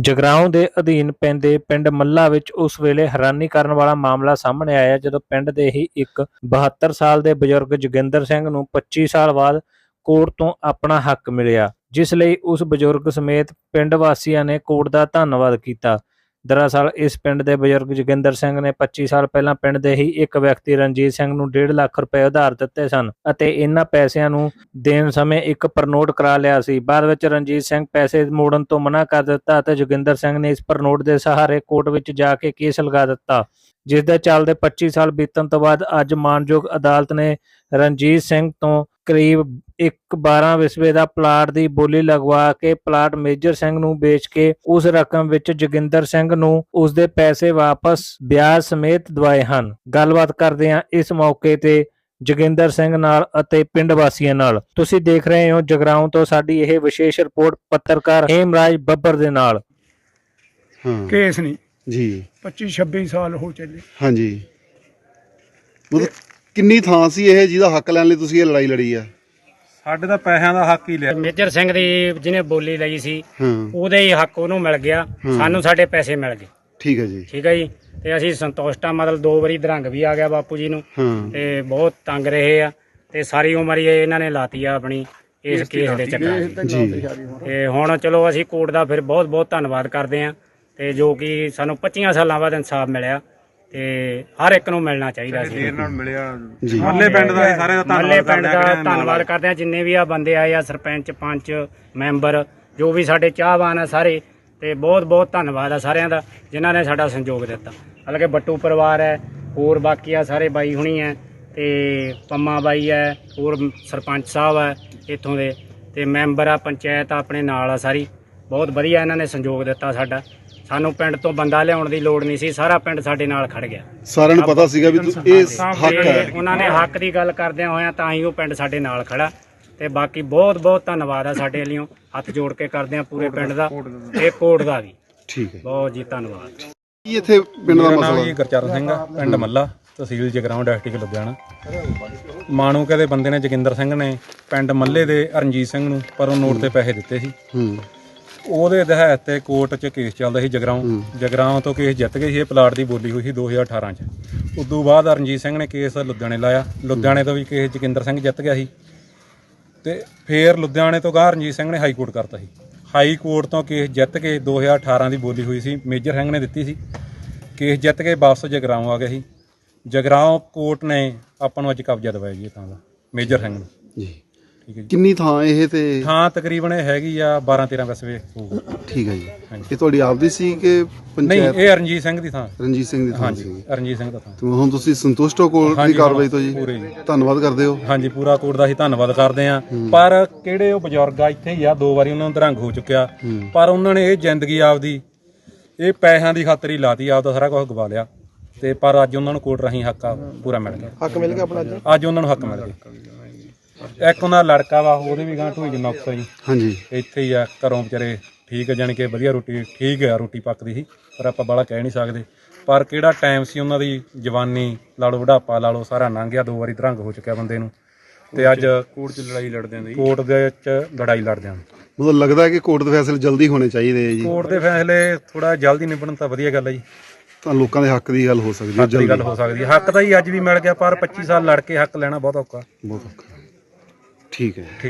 ਜਗਰਾਉਂ ਦੇ ਅਧੀਨ ਪੈਂਦੇ ਪਿੰਡ ਮੱਲਾ ਵਿੱਚ ਉਸ ਵੇਲੇ ਹੈਰਾਨੀ ਕਰਨ ਵਾਲਾ ਮਾਮਲਾ ਸਾਹਮਣੇ ਆਇਆ ਜਦੋਂ ਪਿੰਡ ਦੇ ਹੀ ਇੱਕ 72 ਸਾਲ ਦੇ ਬਜ਼ੁਰਗ ਜੋਗਿੰਦਰ ਸਿੰਘ ਨੂੰ 25 ਸਾਲ ਬਾਅਦ ਕੋਰਟ ਤੋਂ ਆਪਣਾ ਹੱਕ ਮਿਲਿਆ, ਜਿਸ ਲਈ ਉਸ ਬਜ਼ੁਰਗ ਸਮੇਤ ਪਿੰਡ ਵਾਸੀਆਂ ਨੇ ਕੋਰਟ ਦਾ ਧੰਨਵਾਦ ਕੀਤਾ। ਦਰਅਸਲ ਇਸ ਪਿੰਡ ਦੇ ਬਜ਼ੁਰਗ ਜੋਗਿੰਦਰ ਸਿੰਘ ਨੇ 25 ਸਾਲ ਪਹਿਲਾਂ ਪਿੰਡ ਦੇ ਹੀ ਇੱਕ ਵਿਅਕਤੀ ਰਣਜੀਤ ਸਿੰਘ ਨੂੰ 1.5 ਲੱਖ ਰੁਪਏ ਉਧਾਰ ਦਿੱਤੇ ਸਨ ਅਤੇ ਇਹਨਾਂ ਪੈਸਿਆਂ ਨੂੰ ਦੇਣ ਸਮੇਂ ਇੱਕ ਪ੍ਰਨੋਟ ਕਰਾ ਲਿਆ ਸੀ। ਬਾਅਦ ਵਿੱਚ ਰਣਜੀਤ ਸਿੰਘ ਪੈਸੇ ਮੋੜਨ ਤੋਂ ਮਨਾ ਕਰ ਦਿੱਤਾ ਅਤੇ ਜੋਗਿੰਦਰ ਸਿੰਘ ਨੇ ਇਸ ਪ੍ਰਨੋਟ ਦੇ ਸਹਾਰੇ ਕੋਰਟ ਵਿੱਚ ਜਾ ਕੇ ਕੇਸ ਲਗਾ ਦਿੱਤਾ, ਜਿਸ ਦੇ ਚੱਲਦੇ 25 ਸਾਲ ਬੀਤਣ ਤੋਂ ਬਾਅਦ ਅੱਜ ਮਾਨਯੋਗ ਅਦਾਲਤ ਨੇ ਰਣਜੀਤ ਸਿੰਘ ਤੋਂ ਕਰੀਬ 1.12 ਵਿਸਵੇ ਦਾ ਪਲਾਟ ਦੀ ਬੋਲੀ ਲਗਵਾ ਕੇ ਪਲਾਟ ਮੇਜਰ ਸਿੰਘ ਨੂੰ ਵੇਚ ਕੇ ਉਸ ਰਕਮ ਵਿੱਚ ਜੋਗਿੰਦਰ ਸਿੰਘ ਨੂੰ ਉਸ ਦੇ ਪੈਸੇ ਵਾਪਸ ਵਿਆਜ ਸਮੇਤ ਦਵਾਏ ਹਨ। ਗੱਲਬਾਤ ਕਰਦੇ ਹਾਂ ਇਸ ਮੌਕੇ ਤੇ ਜੋਗਿੰਦਰ ਸਿੰਘ ਨਾਲ ਅਤੇ ਪਿੰਡ ਵਾਸੀਆਂ ਨਾਲ। ਤੁਸੀਂ ਦੇਖ ਰਹੇ ਹੋ ਜਗਰਾਉਂ ਤੋਂ ਸਾਡੀ ਇਹ ਵਿਸ਼ੇਸ਼ ਰਿਪੋਰਟ ਪੱਤਰਕਾਰ ਹੇਮਰਾਜ ਬੱਬਰ ਦੇ ਨਾਲ। ਹਾਂ। ਕੇਸ ਨਹੀਂ। ਜੀ। 25 26 ਸਾਲ ਹੋ ਚੱਲੇ। ਹਾਂਜੀ। ਮਤਲਬ ਕਿੰਨੀ ਥਾਂ ਸੀ ਇਹ ਜਿਹਦਾ ਹੱਕ ਲੈਣ ਲਈ ਤੁਸੀਂ ਇਹ ਲੜਾਈ ਲੜੀ ਆ? ਸਾਡੇ ਤਾਂ ਪੈਸਿਆਂ ਦਾ ਹੱਕ ਹੀ ਲਿਆ। ਮੇਜਰ ਸਿੰਘ ਦੀ ਜਿਹਨੇ ਬੋਲੀ ਲਈ ਸੀ ਹਾਂ। ਉਹਦੇ ਹੀ ਹੱਕ ਉਹਨੂੰ ਮਿਲ ਗਿਆ। ਸਾਨੂੰ ਸਾਡੇ ਪੈਸੇ ਮਿਲ ਗਏ। ਠੀਕ ਹੈ ਜੀ। ਠੀਕ ਹੈ ਜੀ। ਤੇ ਅਸੀਂ ਸੰਤੁਸ਼ਟ ਮਤਲਬ ਦੋ ਵਾਰੀ ਦਰੰਗ ਵੀ ਆ ਗਿਆ ਬਾਪੂ ਜੀ ਨੂੰ। ਹਾਂ। ਤੇ ਬਹੁਤ ਤੰਗ ਰਹੇ ਆ। ਤੇ ਸਾਰੀ ਉਮਰ ਹੀ ਇਹਨਾਂ ਨੇ ਲਾਤੀ ਆ ਆਪਣੀ ਇਸ ਕੇਸ ਦੇ ਚੱਕਰਾਂ 'ਚ। ਜੀ ਤੇ ਹੁਣ ਚਲੋ ਅਸੀਂ ਕੋਰਟ ਦਾ ਫਿਰ ਬਹੁਤ ਬਹੁਤ ਧੰਨਵਾਦ ਕਰਦੇ ਆ। ਤੇ ਜੋ ਕਿ ਸਾਨੂੰ 25 ਸਾਲਾਂ ਬਾਅਦ ਇਨਸਾਫ ਮਿਲਿਆ। ਤੇ ਹਰ ਇੱਕ ਨੂੰ ਮਿਲਣਾ ਚਾਹੀਦਾ ਸੀ। ਦੇਰ ਨਾਲ ਮਿਲਿਆ ਜੀ। ਮੱਲੇ ਪਿੰਡ ਦਾ ਸਾਰੇ ਦਾ ਮੱਲੇ ਧੰਨਵਾਦ ਪਿੰਡ ਕਰਦੇ ਦਾ ਹਾਂ ਧੰਨਵਾਦ ਕਰਦੇ ਆ ਜਿੰਨੇ ਵੀ ਆ ਬੰਦੇ ਆਏ ਆ ਸਰਪੰਚ ਪੰਚ ਮੈਂਬਰ ਜੋ ਵੀ ਸਾਡੇ ਚਾਹਵਾਨ ਆ ਸਾਰੇ ਤੇ ਬਹੁਤ ਬਹੁਤ ਧੰਨਵਾਦ ਆ ਸਾਰਿਆਂ ਦਾ ਜਿਨ੍ਹਾਂ ਨੇ ਸਾਡਾ ਸੰਯੋਗ ਦਿੱਤਾ। ਹਾਲਾਂਕਿ ਬੱਟੂ ਪਰਿਵਾਰ ਹੈ ਹੋਰ ਬਾਕੀ ਆ ਸਾਰੇ ਬਾਈ ਹੁਣੀ ਹੈ ਤੇ ਪੰਮਾ ਬਾਈ ਹੈ ਹੋਰ ਸਰਪੰਚ ਸਾਹਿਬ ਹੈ ਇੱਥੋਂ ਦੇ ਤੇ ਮੈਂਬਰ ਆ ਪੰਚਾਇਤ ਆ ਆਪਣੇ ਨਾਲ ਆ ਸਾਰੀ। ਬਹੁਤ ਵਧੀਆ ਇਹਨਾਂ ਨੇ ਸੰਯੋਗ ਦਿੱਤਾ ਸਾਡਾ। ਸਾਨੂੰ ਪਿੰਡ ਤੋਂ ਬੰਦਾ ਲਿਆਉਣ ਦੀ ਲੋੜ ਨਹੀਂ ਸੀ ਸਾਰਾ ਪਿੰਡ ਸਾਡੇ ਨਾਲ ਖੜ ਗਿਆ। ਸਾਰਿਆਂ ਨੂੰ ਪਤਾ ਸੀਗਾ ਵੀ ਤੁ- ਇਹ ਹੱਕ ਤੇ ਹੈ। ਉਹਨਾਂ ਨੇ ਹੱਕ ਦੀ ਗੱਲ ਕਰਦਿਆਂ ਹੋਇਆਂ ਤਾਂ ਹੀ ਉਹ ਪਿੰਡ ਸਾਡੇ ਨਾਲ ਖੜਾ। ਤੇ ਬਾਕੀ ਬਹੁਤ ਬਹੁਤ ਧੰਨਵਾਦ ਆ ਸਾਡੇ ਵੱਲੋਂ। ਹੱਥ ਜੋੜ ਕੇ ਕਰਦੇ ਆ ਪੂਰੇ ਪਿੰਡ ਦਾ। ਤੇ ਕੋਟ ਦਾ ਵੀ। ਠੀਕ ਹੈ। ਬਹੁਤ ਜੀ ਧੰਨਵਾਦ। ਕੀ ਇੱਥੇ ਪਿੰਡ ਦਾ ਮੇਰਾ ਨਾਮ ਜੀ ਮਸਲਾ ਗੁਰਚਰਨ ਸਿੰਘ ਆ ਪਿੰਡ ਮੱਲਾ ਤਹਿਸੀਲ ਜਗਰਾਉਂ ਡਿਸਟ੍ਰਿਕਟ ਲੁਧਿਆਣਾ। ਮਾਣੂਕੇ ਦੇ ਬੰਦੇ ਨੇ ਜੋਗਿੰਦਰ ਸਿੰਘ ਨੇ ਪਿੰਡ ਮੱਲੇ ਦੇ ਰਣਜੀਤ ਸਿੰਘ ਨੂੰ ਪਰੋਂ ਨੋਟ ਤੇ ਪੈਸੇ ਦਿੱਤੇ ਸੀ। ਹੂੰ। ਉਹਦੇ ਦਹਾਇਤ ਤੇ ਕੋਰਟ 'ਚ ਕੇਸ ਚੱਲਦਾ ਸੀ ਜਗਰਾਉਂ। ਜਗਰਾਉਂ ਤੋਂ ਕੇਸ ਜਿੱਤ ਗਏ ਸੀ ਇਹ ਪਲਾਟ ਦੀ ਬੋਲੀ ਹੋਈ ਸੀ 2018 'ਚ। ਉਦੋਂ ਬਾਅਦ ਰਣਜੀਤ ਸਿੰਘ ਨੇ ਕੇਸ ਲੁਧਿਆਣੇ ਲਾਇਆ। ਲੁਧਿਆਣੇ ਤੋਂ ਵੀ ਕੇਸ ਜੋਗਿੰਦਰ ਸਿੰਘ ਜਿੱਤ ਗਿਆ ਸੀ। ਤੇ ਫੇਰ ਲੁਧਿਆਣੇ ਤੋਂ ਗਾਹ ਰਣਜੀਤ ਸਿੰਘ ਨੇ ਹਾਈ ਕੋਰਟ ਕਰਤਾ ਸੀ। ਹਾਈ ਕੋਰਟ ਤੋਂ ਕੇਸ ਜਿੱਤ ਕੇ 2018 ਦੀ ਬੋਲੀ ਹੋਈ ਸੀ ਮੇਜਰ ਸਿੰਘ ਨੇ ਦਿੱਤੀ ਸੀ। ਕੇਸ ਜਿੱਤ ਕੇ ਵਾਪਸ ਜਗਰਾਉਂ ਆ ਗਿਆ ਸੀ। ਜਗਰਾਉਂ ਕੋਰਟ ਨੇ ਆਪਾਂ ਨੂੰ ਅੱਜ ਕਬਜ਼ਾ ਦਿਵਾਇਆ ਜੀ ਥਾਂ ਦਾ ਮੇਜਰ ਸਿੰਘ ਨੂੰ। ਜੀ। ਠੀਕ ਹੈ ਜੀ। ਕਿੰਨੀ ਥਾਂ ਇਹ ਤੇ? ਥਾਂ ਤਕਰੀਬਨ ਇਹ ਹੈਗੀ ਆ 12 13 ਵਸਵੇ ਹੋਊਗੀ। ਠੀਕ ਹੈ ਜੀ। ਇਹ ਤੁਹਾਡੀ ਆਪਦੀ ਸੀ ਕਿ ਨਹੀਂ ਪੰਚਾਇਤ? ਇਹ ਰਣਜੀਤ ਸਿੰਘ ਦੀ ਥਾਂ। ਰਣਜੀਤ ਸਿੰਘ ਦੀ ਥਾਂ ਹਾਂਜੀ ਸੀ ਰਣਜੀਤ ਸਿੰਘ ਦਾ ਥਾਂ। ਤੇ ਹੁਣ ਤੁਸੀਂ ਸੰਤੁਸ਼ਟ ਹੋ ਕੋਰਟ ਦੀ ਹਾਂਜੀ, ਕਾਰਵਾਈ ਤੋਂ ਜੀ? ਪੂਰੇ ਜੀ। ਧੰਨਵਾਦ ਕਰਦੇ ਹੋ। ਹਾਂਜੀ ਪੂਰਾ ਕੋਰਟ ਦਾ ਅਸੀਂ ਧੰਨਵਾਦ ਕਰਦੇ ਆਂ ਪਰ ਕਿਹੜੇ ਉਹ ਬਜ਼ੁਰਗ ਆ ਇੱਥੇ ਹੀ ਆ ਦੋ ਵਾਰੀ ਉਹਨਾਂ ਨੂੰ ਦਰੰਗ ਹੋ ਚੁੱਕਿਆ। ਪਰ ਉਹਨਾਂ ਨੇ ਇਹ ਜ਼ਿੰਦਗੀ ਆਪਦੀ ਇਹ ਪੈਸਿਆਂ ਦੀ ਖਾਤਰ ਹੀ ਲਾਤੀ ਆਪਦਾ ਸਾਰਾ ਕੁਝ ਗਵਾ ਲਿਆ। ਤੇ ਪਰ ਅੱਜ ਉਹਨਾਂ ਨੂੰ ਕੋਰਟ ਰਾਹੀਂ ਹੱਕ ਆ ਪੂਰਾ ਮਿਲ ਗਿਆ। ਹੱਕ ਮਿਲ ਗਿਆ ਆਪਣਾ ਅੱਜ? ਅੱਜ ਉਹਨਾਂ ਨੂੰ ਹੱਕ ਮਿਲ ਗਿਆ। ਇੱਕ ਉਹਨਾਂ ਦਾ ਲੜਕਾ ਵਾ ਉਹਦੇ ਵੀ ਗਾਂ ਢੂਈ ਨੁਕਸ ਆ ਜੀ ਹਾਂਜੀ। ਇੱਥੇ ਹੀ ਆ ਘਰੋਂ ਵਿਚਾਰੇ ਠੀਕ ਜਾਣੀ ਕਿ ਵਧੀਆ ਰੋਟੀ ਠੀਕ ਆ ਰੋਟੀ ਪੱਕਦੀ ਸੀ ਪਰ ਆਪਾਂ ਬਾਲਾ ਕਹਿ ਨਹੀਂ ਸਕਦੇ। ਪਰ ਕਿਹੜਾ ਟਾਈਮ ਸੀ ਉਹਨਾਂ ਦੀ ਜਵਾਨੀ ਲਾ ਲਓ ਬੁਢਾਪਾ ਲਾ ਲਓ ਸਾਰਾ ਲੰਘ ਗਿਆ ਦੋ ਵਾਰੀ ਦਰੰਗ ਹੋ ਚੁੱਕਿਆ ਬੰਦੇ ਨੂੰ। ਤੇ ਅੱਜ ਕੋਰਟ 'ਚ ਲੜਾਈ ਲੜਦੇ ਆਂ ਕੋਰਟ ਦੇ ਵਿੱਚ ਲੜਾਈ ਲੜਦੇ ਆਂ ਮਤਲਬ ਲੱਗਦਾ ਹੈ ਕਿ ਕੋਰਟ ਦੇ ਫੈਸਲੇ ਜਲਦੀ ਹੋਣੇ ਚਾਹੀਦੇ ਹੈ ਜੀ। ਕੋਰਟ ਦੇ ਫੈਸਲੇ ਥੋੜਾ ਜਲਦੀ ਨਿਬੜਨ ਤਾਂ ਵਧੀਆ ਗੱਲ ਹੈ ਜੀ। ਤਾਂ ਲੋਕਾਂ ਦੇ ਹੱਕ ਦੀ ਗੱਲ ਹੋ ਸਕਦੀ ਹੈ ਹੱਕ ਦੀ ਗੱਲ ਹੋ ਸਕਦੀ ਹੈ। ਹੱਕ ਤਾਂ ਹੀ ਅੱਜ ਵੀ ਮਿਲ ਗਿਆ ਪਰ 25 ਸਾਲ ਲੜ ਕੇ ਹੱਕ ਲੈਣਾ ਬਹੁਤ ਔਖਾ। ਬਹੁਤ ਔਖਾ। ਠੀਕ ਹੈ। ਠੀਕ।